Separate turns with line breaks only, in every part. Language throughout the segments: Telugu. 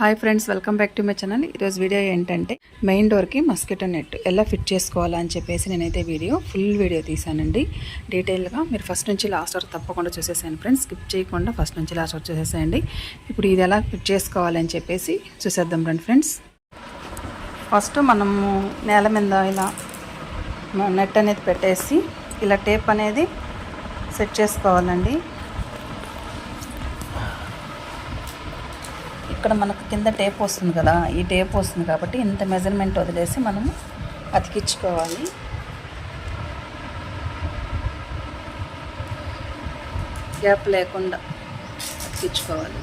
Hi friends welcome back to my channel. ఈరోజు వీడియో ఏంటంటే మెయిన్ డోర్కి మస్కిటో నెట్ ఎలా ఫిట్ చేసుకోవాలా అని చెప్పేసి నేనైతే వీడియో ఫుల్ వీడియో తీసానండి డీటెయిల్గా మీరు ఫస్ట్ నుంచి లాస్ట్ వరకు తప్పకుండా చూసేసాను ఫ్రెండ్స్. స్కిప్ చేయకుండా ఫస్ట్ నుంచి లాస్ట్ వరకు చూసేసేయండి. ఇప్పుడు ఇది ఎలా ఫిట్ చేసుకోవాలని చెప్పేసి చూసేద్దాం రండి ఫ్రెండ్స్. ఫస్ట్ మనము నేల మీద ఇలా నెట్ అనేది పెట్టేసి ఇలా టేప్ అనేది సెట్ చేసుకోవాలండి. ఇక్కడ మనకు కింద టేప్ వస్తుంది కదా ఈ టేప్ వస్తుంది కాబట్టి ఇంత మెజర్మెంట్ వదిలేసి మనము అతికించుకోవాలి. గ్యాప్ లేకుండా అతికించుకోవాలి.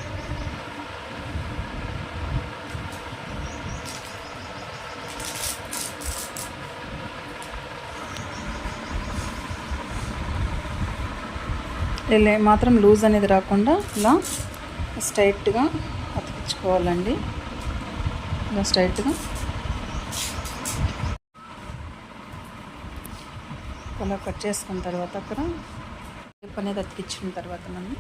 ఇలా మాత్రం లూజ్ అనేది రాకుండా ఇలా స్ట్రైట్గా తెచ్చుకోవాలండి ఇలా స్ట్రైట్గా. అలా కట్ చేసుకున్న తర్వాత అక్కడ టేప్ అనేది అతికించిన తర్వాత మనం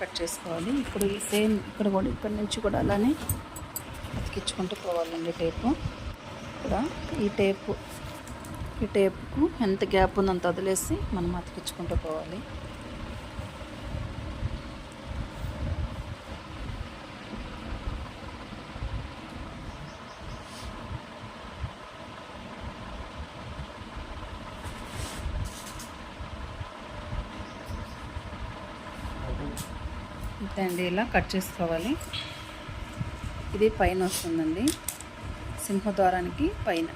కట్ చేసుకోవాలి. ఇప్పుడు ఈ సేమ్ ఇక్కడ కూడా ఇక్కడ నుంచి కూడా అలానే అతికించుకుంటూ పోవాలండి టేపు. ఇక్కడ ఈ టేపు ఈ టేపుకు ఎంత గ్యాప్ ఉందో అంత వదిలేసి మనం అతికించుకుంటూ పోవాలి. అండి ఇలా కట్ చేసుకోవాలి. ఇది పైన వస్తుందండి. సింహద్వారానికి పైన.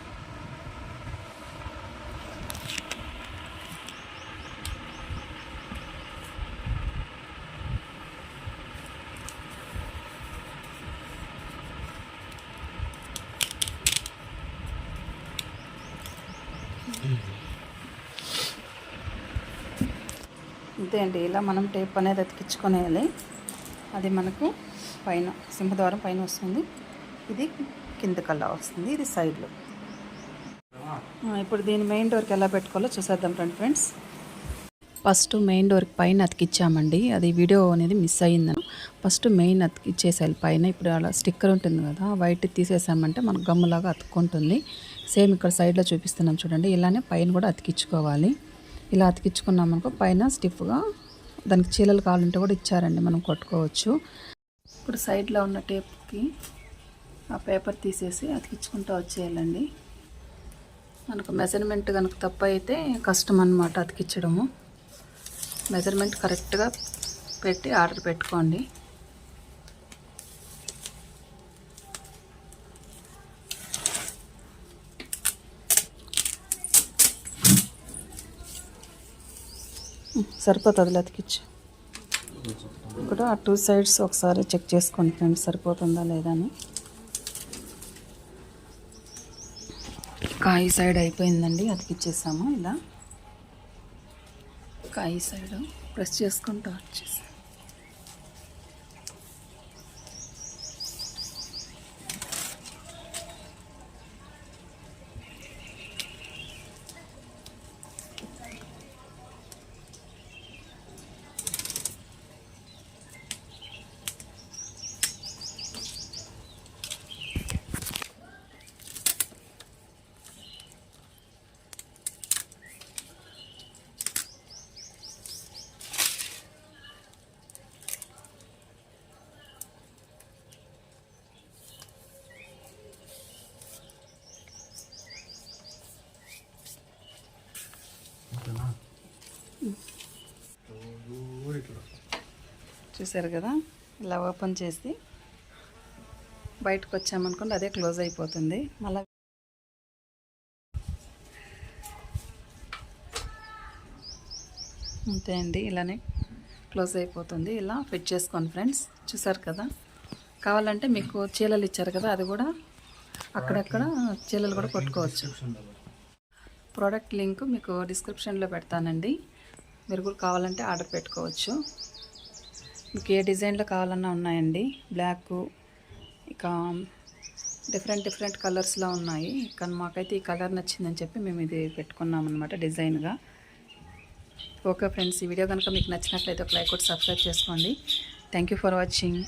అంతే అండి ఇలా మనం టేప్ అనేది అతికించుకునేయాలి. అది మనకు పైన సింహద్వారం పైన వస్తుంది. ఇది కింద కల్లా వస్తుంది. ఇది సైడ్లో. ఇప్పుడు దీని మెయిన్ డోర్కి ఎలా పెట్టుకోవాలో చూసేద్దాం రండి ఫ్రెండ్స్. ఫస్ట్ మెయిన్ డోర్కి పైన అతికిచ్చామండి. అది వీడియో అనేది మిస్ అయ్యిందను ఫస్ట్ మెయిన్ అతికిచ్చేసాలి పైన. ఇప్పుడు అలా స్టిక్కర్ ఉంటుంది కదా వైట్ తీసేసామంటే మనకు గమ్ములాగా అతుక్కుంటుంది. సేమ్ ఇక్కడ సైడ్లో చూపిస్తున్నాం చూడండి. ఇలానే పైన కూడా అతికించుకోవాలి. ఇలా అతికించుకున్నాం అనుకో పైన స్టిఫ్గా దానికి చీలలు కావాలంటే కూడా ఇచ్చారండి మనం కొట్టుకోవచ్చు. ఇప్పుడు సైడ్లో ఉన్న టేప్కి ఆ పేపర్ తీసేసి అతికించుకుంటూ వచ్చేయాలండి. మనకు మెజర్మెంట్ కనుక తప్పు అయితే కష్టం అన్నమాట అతికించడము. మెజర్మెంట్ కరెక్ట్గా పెట్టి ఆర్డర్ పెట్టుకోండి. సరిపోతుంది అతికిచ్చు ఇప్పుడు ఆ టూ సైడ్స్ ఒకసారి చెక్ చేసుకోండి ఫ్రెండ్స్ సరిపోతుందా లేదా అని. కాయి సైడ్ అయిపోయిందండి అతికిచ్చేసాము ఇలా. కాయి సైడ్ ప్రెస్ చేసుకుంటూ వచ్చేసి. చూసారు కదా? ఇలా ఓపెన్ చేసి బయటకు వచ్చామనుకోండి అదే క్లోజ్ అయిపోతుంది. మళ్ళీ అంతే అండి ఇలానే క్లోజ్ అయిపోతుంది. ఇలా ఫిట్ చేసుకోండి ఫ్రెండ్స్. చూసారు కదా? కావాలంటే మీకు చీలలు ఇచ్చారు కదా అది కూడా అక్కడక్కడ చీలలు కూడా కొట్టుకోవచ్చు. ప్రోడక్ట్ లింక్ మీకు డిస్క్రిప్షన్లో పెడతానండి. మీరు కూడా కావాలంటే ఆర్డర్ పెట్టుకోవచ్చు. మీకు ఏ డిజైన్లో కావాలన్నా ఉన్నాయండి. బ్లాక్ ఇక డిఫరెంట్ డిఫరెంట్ కలర్స్లో ఉన్నాయి. కానీ మాకైతే ఈ కలర్ నచ్చిందని చెప్పి మేము ఇది పెట్టుకున్నాం అనమాట డిజైన్గా. ఓకే ఫ్రెండ్స్ ఈ వీడియో కనుక మీకు నచ్చినట్లయితే ఒక లైక్ కొట్టి సబ్స్క్రైబ్ చేసుకోండి. Thank you for watching